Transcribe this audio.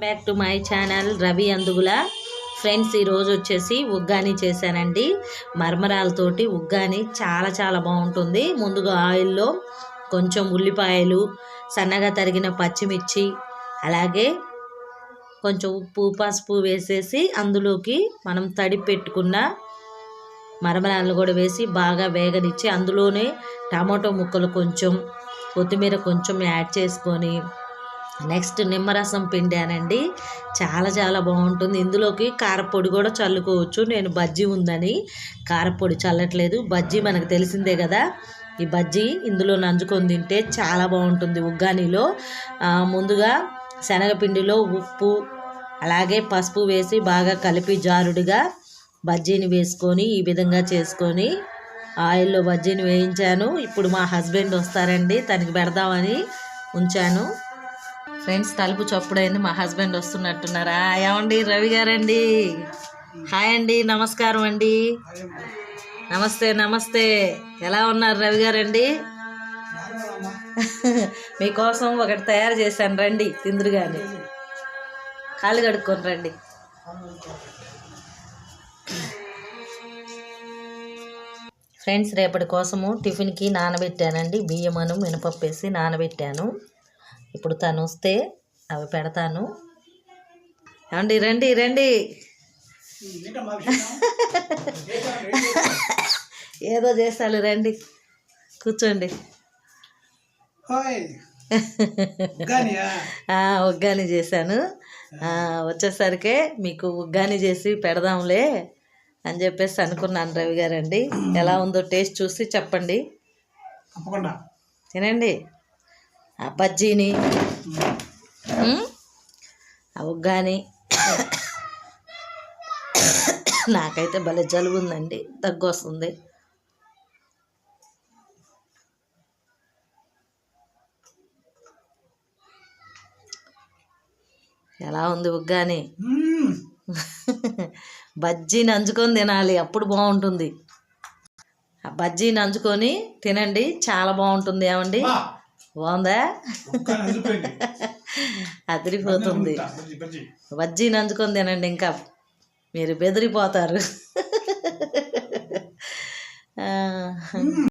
Back to my channel Ravi Andugula friends ఈరోజు వచ్చేసి ఉగ్గాని చేశానండి. మరమరాలతోటి ఉగ్గాని చాలా చాలా బాగుంటుంది. ముందుగా ఆయిల్లో కొంచెం ఉల్లిపాయలు సన్నగా తరిగిన పచ్చిమిర్చి అలాగే కొంచెం ఉప్పు పసుపు వేసేసి అందులోకి మనం తడి పెట్టుకున్న మరమరాలను కూడా వేసి బాగా వేగనిచ్చి అందులోనే టమాటో ముక్కలు కొంచెం కొత్తిమీర కొంచెం యాడ్ చేసుకొని నెక్స్ట్ నిమ్మరసం పిండానండి. చాలా చాలా బాగుంటుంది. ఇందులోకి కారపొడి కూడా చల్లుకోవచ్చు. నేను బజ్జీ ఉందని. కారపొడి చల్లట్లేదు. బజ్జీ మనకు తెలిసిందే కదా. ఈ బజ్జీ ఇందులో నంజుకొని తింటే చాలా బాగుంటుంది ఉగ్గానిలో. ముందుగా శనగపిండిలో ఉప్పు అలాగే పసుపు వేసి బాగా కలిపి జారుడుగా బజ్జీని వేసుకొని ఈ విధంగా చేసుకొని ఆయిల్లో బజ్జీని వేయించాను. ఇప్పుడు మా హస్బెండ్ వస్తారండి. తనకి పెడదామని ఉంచాను. ఫ్రెండ్స్ తలుపు చప్పుడైంది మా హస్బెండ్ వస్తున్నట్టున్నారా. ఏమండి రవి గారండి. హాయ్ అండి నమస్కారం అండి. నమస్తే నమస్తే. ఎలా ఉన్నారు రవి గారండి? మీకోసం ఒకటి తయారు చేశాను రండి తిందురు కానీ కాలు కడుక్కొని రండి. ఫ్రెండ్స్ రేపటి కోసము టిఫిన్కి నానబెట్టానండి. బియ్యమను మినపప్పు వేసి నానబెట్టాను. ఇప్పుడు తను వస్తే అవి పెడతాను. ఏమండి రండి రండి. ఏదో చేస్తాను రండి. కూర్చోండి. ఉగ్గాని చేశాను. వచ్చేసరికి మీకు ఉగ్గాని చేసి పెడదాంలే అని చెప్పేసి అనుకున్నాను రవి గారండి. ఎలా ఉందో టేస్ట్ చూసి చెప్పండి. తప్పకుండా. తినండి. ఆ బజ్జీని ఆ ఉగ్గాని నాకైతే భలే జలుబు ఉందండి దగ్గు వస్తుంది ఎలా ఉంది ఉగ్గాని. బజ్జీ నంచుకొని తినాలి అప్పుడు బాగుంటుంది ఆ బజ్జీ నంచుకొని తినండి చాలా బాగుంటుంది ఏమండి? బాగుందా. అదిరిపోతుంది. బజ్జి, నంచుకొని తినండి ఇంకా. మీరు బెదిరిపోతారు.